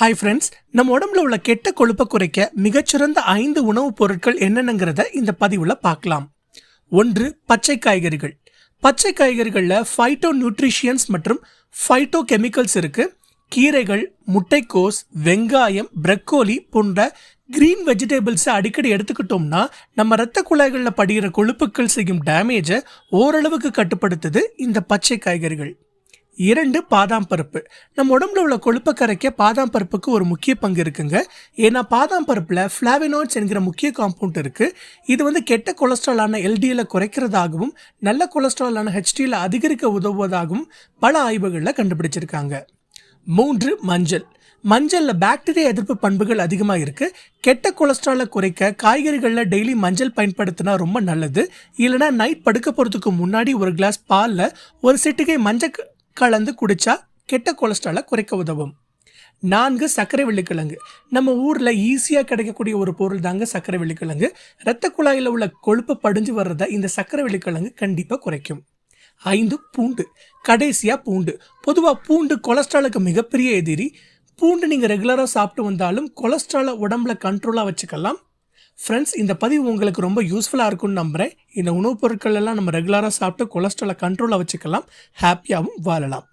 Hi friends நம்ம உடம்புல உள்ள கெட்ட கொழுப்பை குறைக்க மிகச்சிறந்த ஐந்து உணவுப் பொருட்கள் என்னென்னங்கிறத இந்த பதிவில் பார்க்கலாம். ஒன்று பச்சை காய்கறிகள். பச்சை காய்கறிகளில் ஃபைட்டோ நியூட்ரிஷியன்ஸ் மற்றும் ஃபைட்டோ கெமிக்கல்ஸ் இருக்கு. கீரைகள் முட்டைக்கோஸ் வெங்காயம் பிரக்கோலி போன்ற கிரீன் வெஜிடபிள்ஸை அடிக்கடி எடுத்துக்கிட்டோம்னா நம்ம இரத்த குழாய்களில் படிகிற கொழுப்புக்கள் செய்யும் டேமேஜை ஓரளவுக்கு கட்டுப்படுத்துது இந்த பச்சை காய்கறிகள். இரண்டு பாதாம் பருப்பு. நம்ம உடம்புல உள்ள கொழுப்பை கரைக்க பாதாம் பருப்புக்கு ஒரு முக்கிய பங்கு இருக்குங்க. ஏன்னா பாதாம் பருப்பில் ஃப்ளாவினாய்ட்ஸ் என்கிற முக்கிய காம்பவுண்ட் இருக்குது இது வந்து கெட்ட கொலஸ்ட்ராலான எல்டியில் குறைக்கிறதாகவும் நல்ல கொலஸ்ட்ராலான ஹெச்டியில் அதிகரிக்க உதவுவதாகவும் பல ஆய்வுகளில் கண்டுபிடிச்சிருக்காங்க. மூன்று மஞ்சள். மஞ்சளில் பாக்டீரியா எதிர்ப்பு பண்புகள் அதிகமாக இருக்குது கெட்ட கொலஸ்ட்ராலை குறைக்க காய்கறிகளில் டெய்லி மஞ்சள் பயன்படுத்தினா ரொம்ப நல்லது. இல்லைனா நைட் படுக்க போகிறதுக்கு முன்னாடி ஒரு கிளாஸ் பாலில் ஒரு சிட்டிகை மஞ்சள் கலந்து குடித்தா கெட்ட கொலஸ்ட்ராலை குறைக்க உதவும். நான்கு சர்க்கரை வெள்ளிக்கிழங்கு. நம்ம ஊரில் ஈஸியாக கிடைக்கக்கூடிய ஒரு பொருள் தாங்க சர்க்கரை வெள்ளிக்கிழங்கு. இரத்த குழாயில் உள்ள கொழுப்பு படிஞ்சு வர்றதை இந்த சர்க்கரை வெள்ளிக்கிழங்கு கண்டிப்பாக குறைக்கும். ஐந்து பூண்டு. கடைசியாக பூண்டு. பொதுவாக பூண்டு கொலஸ்ட்ராலுக்கு மிகப்பெரிய எதிரி. பூண்டு நீங்கள் ரெகுலராக சாப்பிட்டு வந்தாலும் கொலஸ்ட்ராலை உடம்புல கண்ட்ரோலாக வச்சுக்கலாம். ஃப்ரெண்ட்ஸ் இந்த பதிவு உங்களுக்கு ரொம்ப யூஸ்ஃபுல்லாக இருக்கும்னு நம்புகிறேன் இந்த உணவுப் பொருட்கள் எல்லாம் நம்ம ரெகுலராக சாப்பிட்டு கொலஸ்ட்ராலை கண்ட்ரோலாக வச்சுக்கலாம். ஹாப்பியாகவும் வாழலாம்.